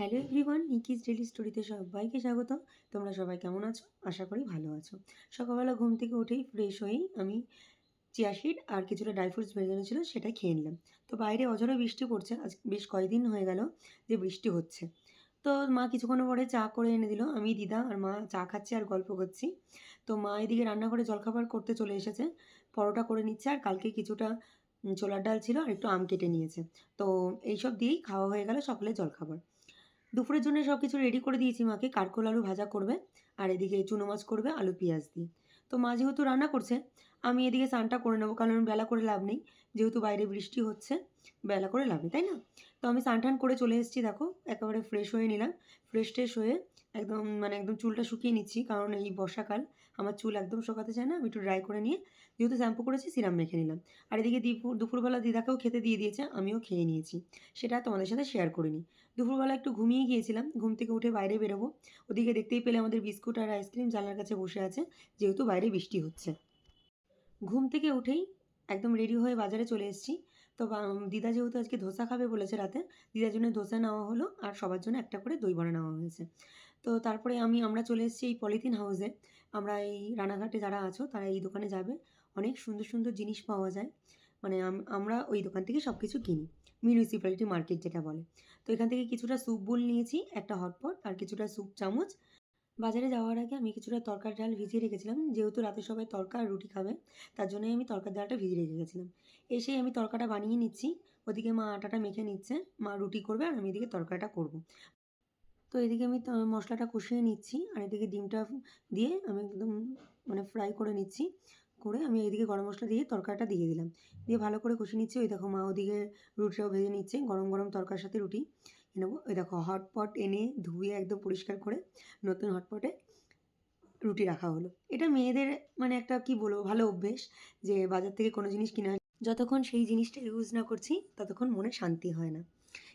Hello everyone নিকিস daily স্টোরিতে সবাইকে স্বাগত তোমরা সবাই কেমন আছো? আশা করি ভালো আছো। সকালবেলা ঘুম থেকে উঠেই ফ্রেশ হয়েই আমি চিয়া সিড আর কিছুটা ড্রাই ফ্রুটস ভেজানো ছিল সেটা খেয়ে নিলাম। তো বাইরে অঝরে বৃষ্টি পড়ছে, আজ বেশ কয়েকদিন হয়ে গেল যে বৃষ্টি হচ্ছে। তো মা কিছুক্ষণ পরে চা করে এনে দিল। আমি দিদা আর মা চা খাচ্ছি আর গল্প করছি। তো মা এদিকে রান্নাঘরে জলখাবার করতে চলে এসেছে। পরোটা করে নিচ্ছে আর কালকে কিছুটা ছোলার ডাল ছিল আর একটু আম কেটে নিয়েছে। তো এইসব দিয়েই খাওয়া হয়ে গেল সকালে জলখাবার। দুপুরের জন্য সব কিছু রেডি করে দিয়েছি মাকে। কারকোল আলু ভাজা করবে। আর এদিকে চুনো মাছ করবে, আলু পেঁয়াজ দিয়ে। তো মা যেহেতু রান্না করছে আমি এদিকে স্নানটা করে নেব, কারণ বেলা করে লাভ নেই, যেহেতু বাইরে বৃষ্টি হচ্ছে, বেলা করে লাভ নেই, তাই না? তো আমি স্নান টান করে চলে এসেছি, দেখো, একেবারে ফ্রেশ হয়ে নিলাম ফ্রেশ ট্রেশ হয়ে একদম মানে একদম চুলটা শুকিয়ে নিচ্ছি, কারণ এই বর্ষাকাল, আমার চুল একদম শোকাতে চায় না, আমি একটু ড্রাই করে নিয়ে, যেহেতু শ্যাম্পু করেছি সিরাম মেখে নিলাম। আর এদিকে দুপুর দুপুরবেলা দিদাকেও খেতে দিয়ে দিয়েছে, আমিও খেয়ে নিয়েছি, সেটা তোমাদের সাথে শেয়ার করিনি। দুপুরবেলা একটু ঘুমিয়ে গিয়েছিলাম, ঘুম থেকে উঠে বাইরে বেরোবো, ওদিকে দেখতেই পেলে আমাদের বিস্কুট আর আইসক্রিম জানলার কাছে বসে আছে, যেহেতু বাইরে বৃষ্টি হচ্ছে। ঘুম থেকে উঠেই একদম রেডি হয়ে বাজারে চলে এসেছি। তো দিদা যেহেতু আজকে ধোসা খাবে বলেছে রাতে, দিদার জন্য ধোসা নেওয়া হলো আর সবার জন্য একটা করে দই বড়া নেওয়া হয়েছে। তো তারপরে আমি, আমরা চলে এসেছি এই পলিথিন হাউসে আমরা এই রানাঘাটে যারা আছো, তারা এই দোকানে যাবে। অনেক সুন্দর সুন্দর জিনিস পাওয়া যায়। মানে আমরা ওই দোকান থেকে সব কিছু কিনি। মিউনিসিপ্যালিটি মার্কেট যেটা বলে। তো এখান থেকে কিছুটা স্যুপ বোল নিয়েছি, একটা হটপট আর কিছুটা স্যুপ চামচ। বাজারে যাওয়ার আগে আমি কিছুটা তরকার ডাল ভিজিয়ে রেখেছিলাম। যেহেতু রাতে সবাই তরকা আর রুটি খাবে, তার জন্যই আমি তরকার ডালটা ভিজিয়ে রেখে গেছিলাম। এসেই আমি তরকাটা বানিয়ে নিচ্ছি। ওদিকে মা আটাটা মেখে নিচ্ছে। মা রুটি করবে আর আমি এদিকে তরকাটা করব। তো এদিকে আমি মশলাটা কষিয়ে নিচ্ছি আর এদিকে ডিমটা দিয়ে আমি একদম মানে ফ্রাই করে নিচ্ছি। করে আমি এদিকে গরম মশলা দিয়ে তরকারিটা দিয়ে দিলাম। দিয়ে ভালো করে কষিয়ে নিচ্ছি। ওই দেখো মা ওদিকে রুটিটাও ভেজে নিচ্ছে। গরম গরম তরকার সাথে রুটি। নেব। ওই দেখো হটপট এনে ধুয়ে একদম পরিষ্কার করে নতুন হটপটে রুটি রাখা হলো। এটা মেয়েদের মানে একটা কি বলব, ভালো অভ্যেস যে বাজার থেকে কোনো জিনিস কিনা যতক্ষণ সেই জিনিসটা ইউজ না করছি ততক্ষণ মনে শান্তি হয় না।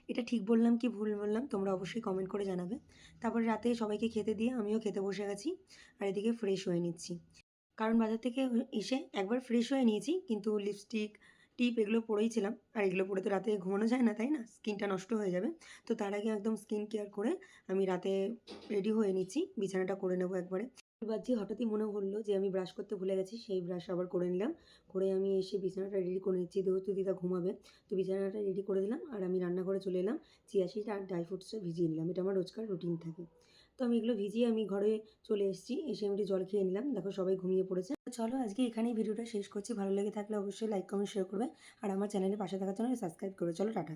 এটা ঠিক বললাম কি ভুল বললাম তোমরা অবশ্যই কমেন্ট করে জানাবে। তারপরে রাতে সবাইকে খেতে দিয়ে আমিও খেতে বসে গেছি আর এদিকে ফ্রেশ হয়ে নিচ্ছি। কারণ বাজার থেকে এসে একবার ফ্রেশ হয়ে নিয়েছি কিন্তু লিপস্টিক টিপ এগুলো পরেই ছিলাম। আর এগুলো পরে তো রাতে ঘুমানো যায় না, তাই না? স্কিনটা নষ্ট হয়ে যাবে। তো তার আগে একদম স্কিন কেয়ার করে আমি রাতে রেডি হয়ে নিচ্ছি। বিছানাটা করে নেব একবারে। বাজছি, হঠাৎই মনে হলো যে আমি ব্রাশ করতে ভুলে গেছি, সেই ব্রাশ আবার করে নিলাম। করে আমি এসে বিছানাটা রেডি করে নিচ্ছি। যেহেতু দিদা ঘুমাবে, তো বিছানাটা রেডি করে দিলাম। আর আমি রান্না করে চলে এলাম। চিয়া সিড আর ড্রাই ফ্রুটসটা ভিজিয়ে নিলাম। এটা আমার রোজকার রুটিন থাকে। তো আমি এগুলো ভিজিয়ে আমি ঘরে চলে এসেছি। এসে আমি একটু জল খেয়ে নিলাম। দেখো সবাই ঘুমিয়ে পড়েছে। তো চলো আজকে এখানেই ভিডিওটা শেষ করছি। ভালো লেগে থাকলে অবশ্যই লাইক কমেন্ট শেয়ার করবে। আর আমার চ্যানেলের পাশে থাকার জন্য সাবস্ক্রাইব করবে। চলো, টাটা।